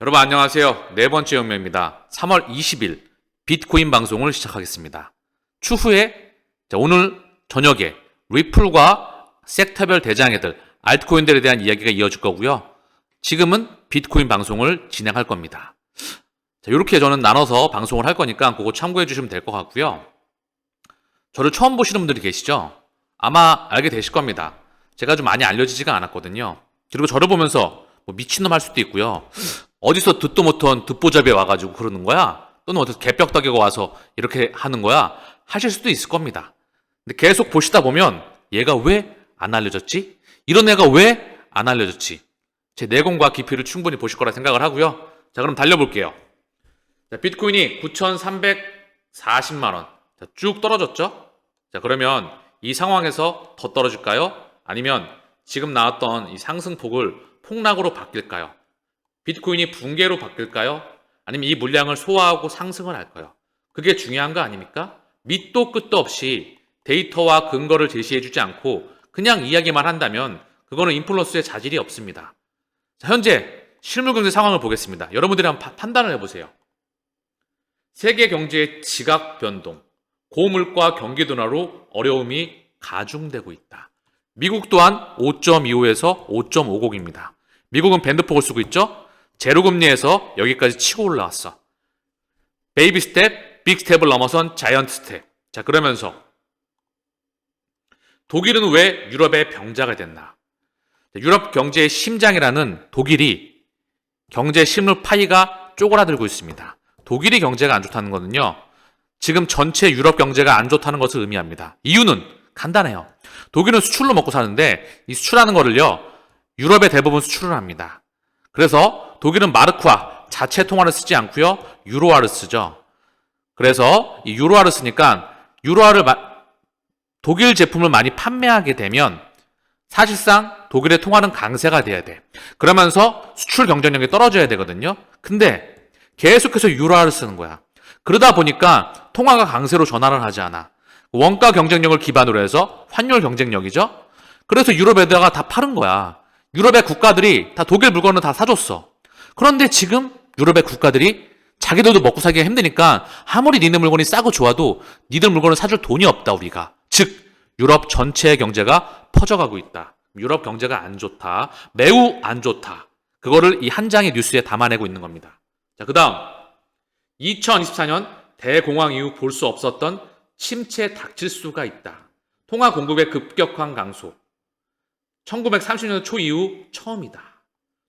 여러분 안녕하세요. 네 번째 영매입니다. 3월 20일 비트코인 방송을 시작하겠습니다. 추후에 자, 오늘 저녁에 리플과 섹터별 대장애들 알트코인들에 대한 이야기가 이어질 거고요. 지금은 비트코인 방송을 진행할 겁니다. 자, 이렇게 저는 나눠서 방송을 할 거니까 그거 참고해 주시면 될 것 같고요. 저를 처음 보시는 분들이 계시죠? 아마 알게 되실 겁니다. 제가 좀 많이 알려지지가 않았거든요. 그리고 저를 보면서 뭐 미친놈 할 수도 있고요. 어디서 듣도 못한 듣보잡에 와가지고 그러는 거야? 또는 어디서 개벽다개가 와서 이렇게 하는 거야? 하실 수도 있을 겁니다. 근데 계속 보시다 보면 얘가 왜 안 알려졌지? 이런 애가 왜 안 알려졌지? 제 내공과 깊이를 충분히 보실 거라 생각을 하고요. 자, 그럼 달려볼게요. 자, 비트코인이 9,340만 원. 자, 쭉 떨어졌죠? 자, 그러면 이 상황에서 더 떨어질까요? 아니면 지금 나왔던 이 상승폭을 폭락으로 바뀔까요? 비트코인이 붕괴로 바뀔까요? 아니면 이 물량을 소화하고 상승을 할까요? 그게 중요한 거 아닙니까? 밑도 끝도 없이 데이터와 근거를 제시해주지 않고 그냥 이야기만 한다면 그거는 인플루언스의 자질이 없습니다. 자, 현재 실물 경제 상황을 보겠습니다. 여러분들이 한번 파- 판단을 해보세요. 세계 경제의 지각 변동, 고물가 경기 둔화로 어려움이 가중되고 있다. 미국 또한 5.25에서 5.50입니다. 미국은 밴드 폭을 쓰고 있죠? 제로 금리에서 여기까지 치고 올라왔어. 베이비 스텝, 빅 스텝을 넘어선 자이언트 스텝. 자, 그러면서 독일은 왜 유럽의 병자가 됐나? 유럽 경제의 심장이라는 독일이 경제 실물 파이가 쪼그라들고 있습니다. 독일이 경제가 안 좋다는 거는요. 지금 전체 유럽 경제가 안 좋다는 것을 의미합니다. 이유는 간단해요. 독일은 수출로 먹고 사는데 이 수출하는 거를요. 유럽의 대부분 수출을 합니다. 그래서 독일은 마르크화 자체 통화를 쓰지 않고요. 유로화를 쓰죠. 그래서 이 유로화를 쓰니까 유로화를 마- 독일 제품을 많이 판매하게 되면 사실상 독일의 통화는 강세가 돼야 돼. 그러면서 수출 경쟁력이 떨어져야 되거든요. 근데 계속해서 유로화를 쓰는 거야. 그러다 보니까 통화가 강세로 전환을 하지 않아. 원가 경쟁력을 기반으로 해서 환율 경쟁력이죠. 그래서 유럽에다가 다 파는 거야. 유럽의 국가들이 다 독일 물건을 다 사줬어. 그런데 지금 유럽의 국가들이 자기들도 먹고 살기가 힘드니까 아무리 니네 물건이 싸고 좋아도 니들 물건을 사줄 돈이 없다 우리가. 즉 유럽 전체의 경제가 퍼져가고 있다. 유럽 경제가 안 좋다. 매우 안 좋다. 그거를 이 한 장의 뉴스에 담아내고 있는 겁니다. 자, 그 다음. 2024년 대공황 이후 볼 수 없었던 침체 닥칠 수가 있다. 통화 공급의 급격한 강소. 1930년대 초 이후 처음이다.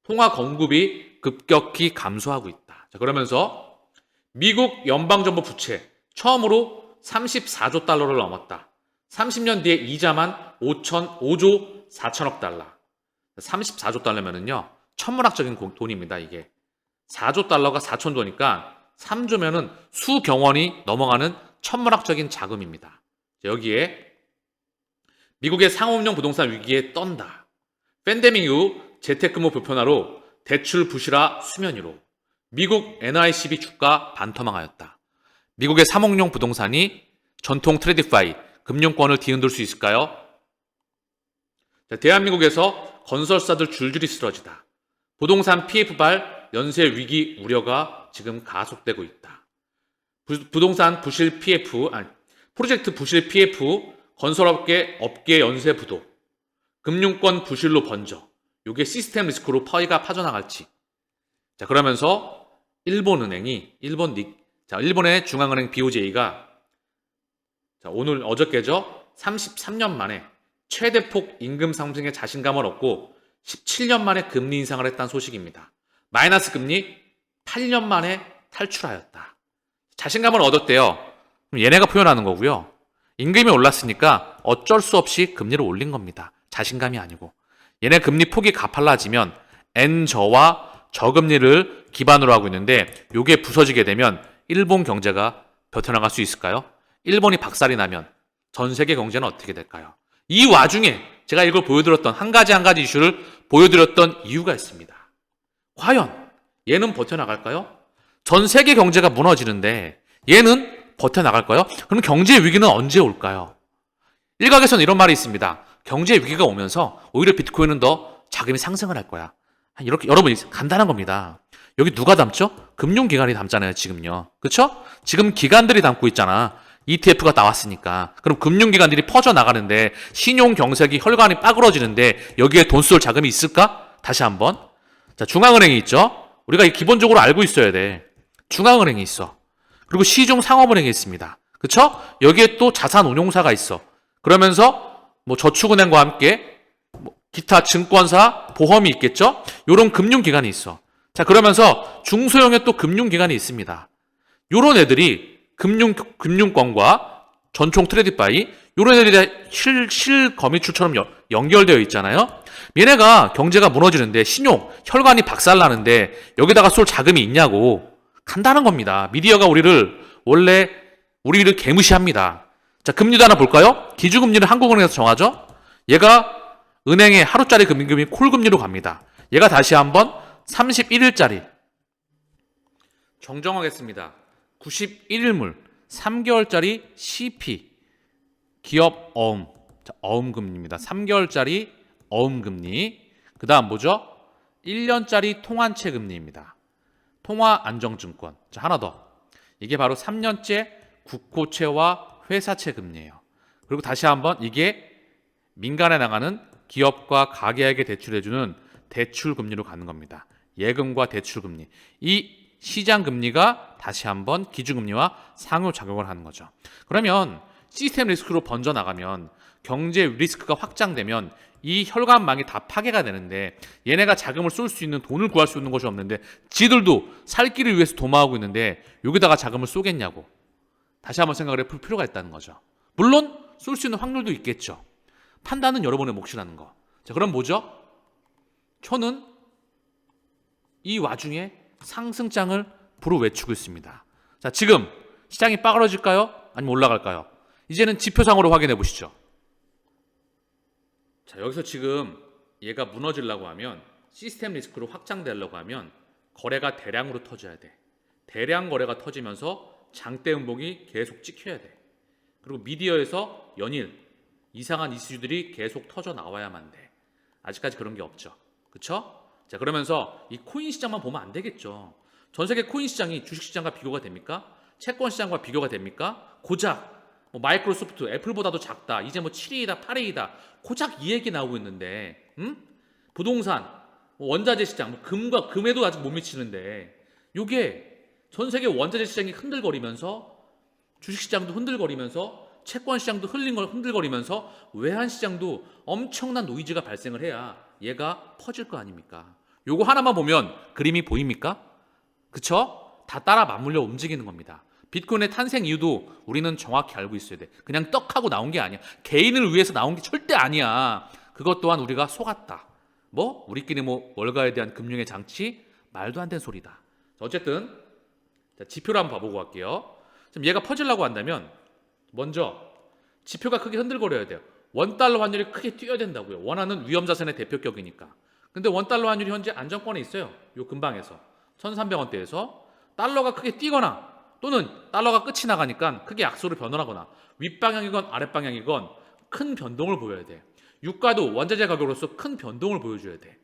통화 공급이 급격히 감소하고 있다. 자, 그러면서 미국 연방정부 부채 처음으로 34조 달러를 넘었다. 30년 뒤에 이자만 5천 5조 4천억 달러. 34조 달러면은요. 천문학적인 공- 돈입니다, 이게. 4조 달러가 4천 도니까 3조면은 수경원이 넘어가는 천문학적인 자금입니다. 자, 여기에 미국의 상업용 부동산 위기에 떤다. 팬데믹 이후 재택근무 보편화로 대출 부실화 수면 위로 미국 NICB 주가 반토막하였다. 미국의 사목용 부동산이 전통 트레디파이 금융권을 뒤흔들 수 있을까요? 자, 대한민국에서 건설사들 줄줄이 쓰러지다. 부동산 PF발 연쇄 위기 우려가 지금 가속되고 있다. 부, 부동산 부실 PF, 아니, 프로젝트 부실 PF, 건설업계 업계 연쇄 부도, 금융권 부실로 번져. 요게 시스템 리스크로 파이가 파져나갈지. 자, 그러면서 일본은행이, 일본 닉, 자, 일본의 중앙은행 BOJ가 자, 오늘 어저께죠? 33년 만에 최대폭 임금 상승에 자신감을 얻고 17년 만에 금리 인상을 했다는 소식입니다. 마이너스 금리 8년 만에 탈출하였다. 자신감을 얻었대요. 그럼 얘네가 표현하는 거고요. 임금이 올랐으니까 어쩔 수 없이 금리를 올린 겁니다. 자신감이 아니고. 얘네 금리 폭이 가팔라지면 N저와 저금리를 기반으로 하고 있는데 요게 부서지게 되면 일본 경제가 버텨나갈 수 있을까요? 일본이 박살이 나면 전 세계 경제는 어떻게 될까요? 이 와중에 제가 이걸 보여드렸던 한 가지 한 가지 이슈를 보여드렸던 이유가 있습니다. 과연 얘는 버텨나갈까요? 전 세계 경제가 무너지는데 얘는 버텨나갈까요? 그럼 경제 위기는 언제 올까요? 일각에서는 이런 말이 있습니다. 경제 위기가 오면서 오히려 비트코인은 더 자금이 상승을 할 거야. 이렇게 여러분 간단한 겁니다. 여기 누가 담죠? 금융기관이 담잖아요, 지금요. 그쵸? 지금 기관들이 담고 있잖아. ETF가 나왔으니까. 그럼 금융기관들이 퍼져나가는데, 신용경색이 혈관이 빠그러지는데, 여기에 돈 쏠 자금이 있을까? 다시 한번. 자, 중앙은행이 있죠? 우리가 이 기본적으로 알고 있어야 돼. 중앙은행이 있어. 그리고 시중 상업은행이 있습니다. 그쵸? 여기에 또 자산운용사가 있어. 그러면서 뭐 저축은행과 함께 뭐 기타 증권사, 보험이 있겠죠? 요런 금융기관이 있어. 자, 그러면서 중소형의 또 금융기관이 있습니다. 요런 애들이 금융, 금융권과 전총 트레이드 바이, 요런 애들이 다 실, 실거미줄처럼 연- 연결되어 있잖아요? 얘네가 경제가 무너지는데, 신용, 혈관이 박살나는데, 여기다가 쏠 자금이 있냐고. 간단한 겁니다. 미디어가 우리를, 원래, 우리를 개무시합니다. 자, 금리도 하나 볼까요? 기준금리를 한국은행에서 정하죠? 얘가 은행의 하루짜리 금융금이 콜금리로 갑니다. 얘가 다시 한번 31일짜리 정정하겠습니다. 91일물 3개월짜리 CP 기업 어음 자, 어음금리입니다. 3개월짜리 어음금리 그 다음 뭐죠? 1년짜리 통환채 금리입니다. 통화 안정증권 자 하나 더 이게 바로 3년째 국고채와 회사채 금리예요. 그리고 다시 한번 이게 민간에 나가는 기업과 가게에게 대출해주는 대출 금리로 가는 겁니다. 예금과 대출 금리. 이 시장 금리가 다시 한번 기준금리와 상호 작용을 하는 거죠. 그러면 시스템 리스크로 번져 나가면 경제 리스크가 확장되면 이 혈관망이 다 파괴가 되는데 얘네가 자금을 쏠 수 있는 돈을 구할 수 있는 것이 없는데 지들도 살 길을 위해서 도모하고 있는데 여기다가 자금을 쏘겠냐고 다시 한번 생각을 해볼 필요가 있다는 거죠. 물론 쏠 수 있는 확률도 있겠죠. 판단은 여러분의 몫이라는 거. 자, 그럼 뭐죠? 초는 이 와중에 상승장을 부르 외치고 있습니다. 자, 지금 시장이 빠그러질까요? 아니면 올라갈까요? 이제는 지표상으로 확인해 보시죠. 자, 여기서 지금 얘가 무너지려고 하면 시스템 리스크로 확장되려고 하면 거래가 대량으로 터져야 돼. 대량 거래가 터지면서 장대 음봉이 계속 찍혀야 돼. 그리고 미디어에서 연일 이상한 이슈들이 계속 터져 나와야만 돼. 아직까지 그런 게 없죠. 그쵸? 자, 그러면서 이 코인 시장만 보면 안 되겠죠. 전 세계 코인 시장이 주식 시장과 비교가 됩니까? 채권 시장과 비교가 됩니까? 고작 뭐 마이크로소프트, 애플보다도 작다. 이제 뭐 7위이다, 8위이다. 고작 이 얘기 나오고 있는데, 음? 부동산, 뭐 원자재 시장, 뭐 금과 금에도 아직 못 미치는데, 요게 전 세계 원자재 시장이 흔들거리면서 주식 시장도 흔들거리면서 채권 시장도 흘린 걸 흔들거리면서 외환 시장도 엄청난 노이즈가 발생을 해야 얘가 퍼질 거 아닙니까? 요거 하나만 보면 그림이 보입니까? 그쵸? 다 따라 맞물려 움직이는 겁니다. 비트코인의 탄생 이유도 우리는 정확히 알고 있어야 돼. 그냥 떡하고 나온 게 아니야. 개인을 위해서 나온 게 절대 아니야. 그것 또한 우리가 속았다. 뭐? 우리끼리 뭐 월가에 대한 금융의 장치? 말도 안 되는 소리다. 어쨌든 자, 지표를 한번 봐보고 갈게요. 지금 얘가 퍼지려고 한다면 먼저 지표가 크게 흔들거려야 돼요. 원달러 환율이 크게 뛰어야 된다고요. 원하는 위험 자산의 대표격이니까. 근데 원달러 환율이 현재 안정권에 있어요. 요 근방에서 1,300원대에서 달러가 크게 뛰거나 또는 달러가 끝이 나가니까 크게 약소로 변환하거나 윗방향이건 아랫방향이건 큰 변동을 보여야 돼. 유가도 원자재 가격으로서 큰 변동을 보여줘야 돼.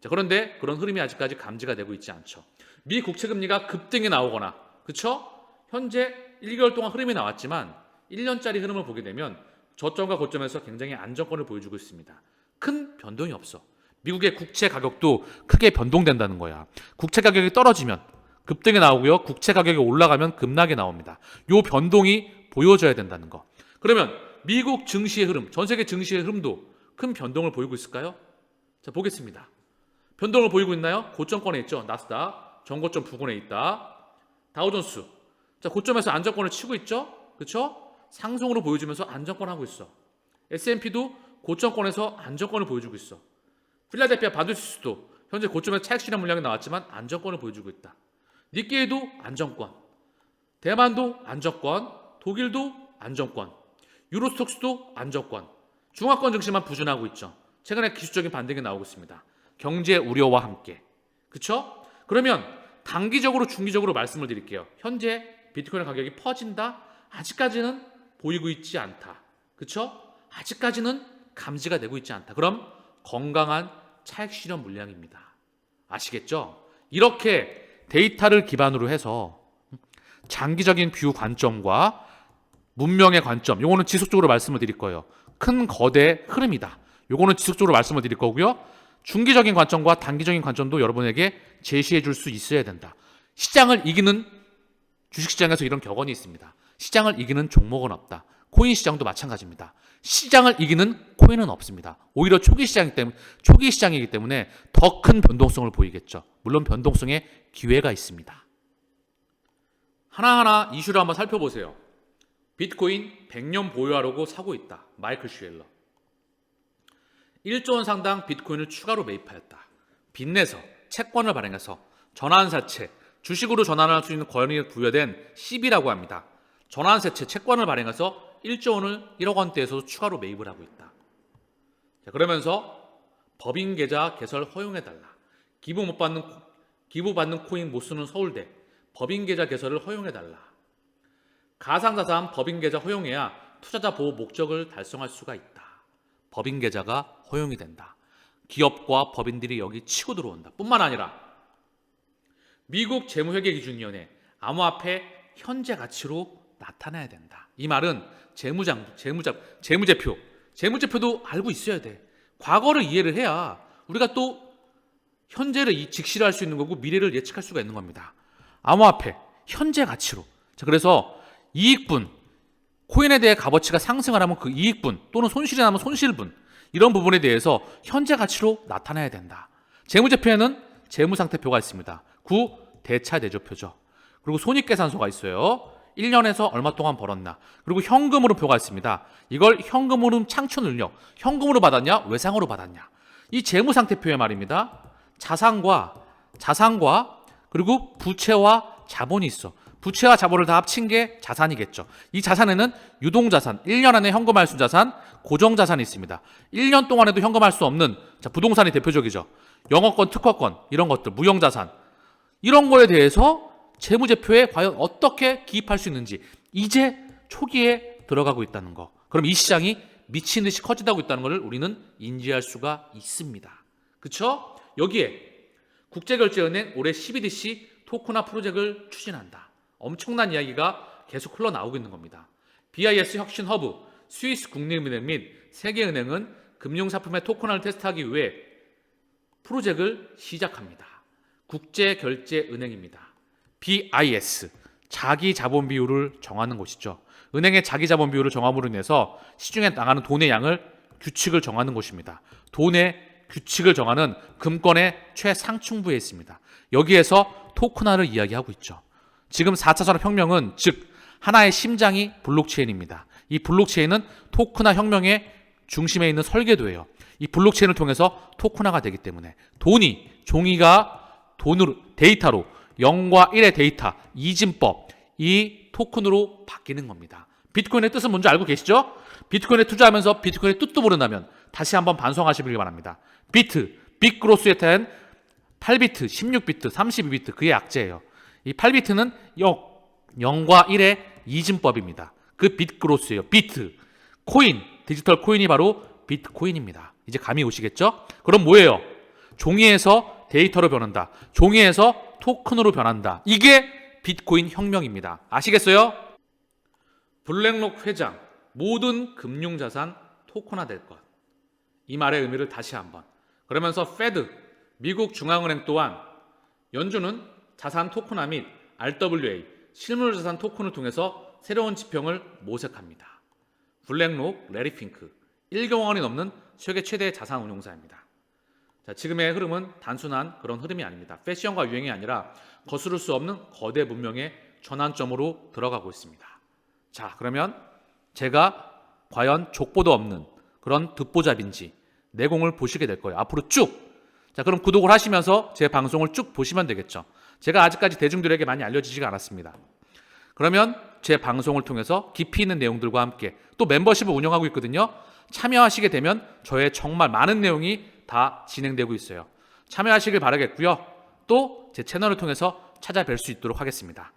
자, 그런데 그런 흐름이 아직까지 감지가 되고 있지 않죠. 미 국채 금리가 급등이 나오거나, 그쵸? 현재 1개월 동안 흐름이 나왔지만 1년짜리 흐름을 보게 되면 저점과 고점에서 굉장히 안정권을 보여주고 있습니다. 큰 변동이 없어. 미국의 국채 가격도 크게 변동된다는 거야. 국채 가격이 떨어지면 급등이 나오고요. 국채 가격이 올라가면 급락이 나옵니다. 요 변동이 보여져야 된다는 거. 그러면 미국 증시의 흐름, 전 세계 증시의 흐름도 큰 변동을 보이고 있을까요? 자, 보겠습니다. 변동을 보이고 있나요? 고점권에 있죠. 나스닥 전고점 부근에 있다. 다우존스 자 고점에서 안정권을 치고 있죠. 그렇죠? 상승으로 보여주면서 안정권 하고 있어. S&P도 고점권에서 안정권을 보여주고 있어. 필라델피아 바두시스도 현재 고점에서 차익 실현 물량이 나왔지만 안정권을 보여주고 있다. 니케이도 안정권, 대만도 안정권, 독일도 안정권, 유로스톡스도 안정권, 중화권 증시만 부진하고 있죠. 최근에 기술적인 반등이 나오고 있습니다. 경제 우려와 함께. 그쵸? 그러면 단기적으로 중기적으로 말씀을 드릴게요. 현재 비트코인 가격이 퍼진다? 아직까지는 보이고 있지 않다. 그쵸? 아직까지는 감지가 되고 있지 않다. 그럼 건강한 차익 실현 물량입니다. 아시겠죠? 이렇게 데이터를 기반으로 해서 장기적인 뷰 관점과 문명의 관점, 요거는 지속적으로 말씀을 드릴 거예요. 큰 거대 흐름이다. 요거는 지속적으로 말씀을 드릴 거고요. 중기적인 관점과 단기적인 관점도 여러분에게 제시해 줄 수 있어야 된다. 시장을 이기는 주식시장에서 이런 격언이 있습니다. 시장을 이기는 종목은 없다. 코인 시장도 마찬가지입니다. 시장을 이기는 코인은 없습니다. 오히려 초기 시장이기 때문에 초기 시장이기 때문에 더 큰 변동성을 보이겠죠. 물론 변동성에 기회가 있습니다. 하나하나 이슈를 한번 살펴보세요. 비트코인 100년 보유하려고 사고 있다. 마이클 슈엘러. 1조 원 상당 비트코인을 추가로 매입하였다. 빚내서 채권을 발행해서 전환사채, 주식으로 전환할 수 있는 권한이 부여된 CB라고 합니다. 전환사채 채권을 발행해서 1조 원을 1억 원대에서 추가로 매입을 하고 있다. 자, 그러면서 법인 계좌 개설 허용해 달라. 기부 못 받는 기부 받는 코인 못 쓰는 서울대 법인 계좌 개설을 허용해 달라. 가상자산 법인 계좌 허용해야 투자자 보호 목적을 달성할 수가 있다. 법인 계좌가 허용이 된다. 기업과 법인들이 여기 치고 들어온다. 뿐만 아니라 미국 재무회계 기준위원회 암호화폐 현재 가치로 나타나야 된다. 이 말은 재무장, 재무자, 재무제표, 재무제표도 알고 있어야 돼. 과거를 이해를 해야 우리가 또 현재를 이- 직시를 할 수 있는 거고 미래를 예측할 수가 있는 겁니다. 암호화폐 현재 가치로. 자, 그래서 이익분 코인에 대해 값어치가 상승을 하면 그 이익분 또는 손실이 나면 손실분 이런 부분에 대해서 현재 가치로 나타나야 된다. 재무제표에는 재무상태표가 있습니다. 구 대차대조표죠. 그리고 손익계산서가 있어요. 1년에서 얼마 동안 벌었나. 그리고 현금으로 표가 있습니다. 이걸 현금으로 창출 능력. 현금으로 받았냐? 외상으로 받았냐. 이 재무상태표의 말입니다. 자산과 자산과 그리고 부채와 자본이 있어. 부채와 자본을 다 합친 게 자산이겠죠. 이 자산에는 유동자산, 1년 안에 현금할 수 자산, 고정자산이 있습니다. 1년 동안에도 현금할 수 없는 자, 부동산이 대표적이죠. 영어권, 특허권 이런 것들, 무형자산 이런 거에 대해서 재무제표에 과연 어떻게 기입할 수 있는지 이제 초기에 들어가고 있다는 거. 그럼 이 시장이 미친 듯이 커지다고 있다는 것을 우리는 인지할 수가 있습니다. 그렇죠? 여기에 국제결제은행 올해 12DC 토크나 프로젝트를 추진한다. 엄청난 이야기가 계속 흘러나오고 있는 겁니다. BIS 혁신 허브, 스위스 국립은행 및 세계은행은 금융상품의 토큰화를 테스트하기 위해 프로젝트를 시작합니다. 국제결제은행입니다. BIS, 자기 자본 비율을 정하는 곳이죠. 은행의 자기 자본 비율을 정함으로 인해서 시중에 나가는 돈의 양을 규칙을 정하는 곳입니다. 돈의 규칙을 정하는 금권의 최상층부에 있습니다. 여기에서 토큰화를 이야기하고 있죠. 지금 4차 산업혁명은 즉 하나의 심장이 블록체인입니다. 이 블록체인은 토큰화 혁명의 중심에 있는 설계도예요. 이 블록체인을 통해서 토큰화가 되기 때문에 돈이 종이가 돈으로 데이터로 0과 1의 데이터 이진법 이 토큰으로 바뀌는 겁니다. 비트코인의 뜻은 뭔지 알고 계시죠? 비트코인에 투자하면서 비트코인의 뜻도 모른다면 다시 한번 반성하시길 바랍니다. 비트, 빅그로스에 탄 8비트, 16비트, 32비트 그의 약재예요. 이 8비트는 0, 0과 1의 이진법입니다. 그 빅그로스예요. 비트, 코인, 디지털 코인이 바로 비트코인입니다. 이제 감이 오시겠죠? 그럼 뭐예요? 종이에서 데이터로 변한다. 종이에서 토큰으로 변한다. 이게 비트코인 혁명입니다. 아시겠어요? 블랙록 회장, 모든 금융자산 토큰화 될 것. 이 말의 의미를 다시 한번. 그러면서 페드, 미국 중앙은행 또한 연준은 자산 토큰화 및 RWA, 실물 자산 토큰을 통해서 새로운 지평을 모색합니다. 블랙록, 레리핑크, 1경 원이 넘는 세계 최대 자산 운용사입니다. 자, 지금의 흐름은 단순한 그런 흐름이 아닙니다. 패션과 유행이 아니라 거스를 수 없는 거대 문명의 전환점으로 들어가고 있습니다. 자, 그러면 제가 과연 족보도 없는 그런 듣보잡인지 내공을 보시게 될 거예요. 앞으로 쭉. 자, 그럼 구독을 하시면서 제 방송을 쭉 보시면 되겠죠. 제가 아직까지 대중들에게 많이 알려지지가 않았습니다. 그러면 제 방송을 통해서 깊이 있는 내용들과 함께 또 멤버십을 운영하고 있거든요. 참여하시게 되면 저의 정말 많은 내용이 다 진행되고 있어요. 참여하시길 바라겠고요. 또 제 채널을 통해서 찾아뵐 수 있도록 하겠습니다.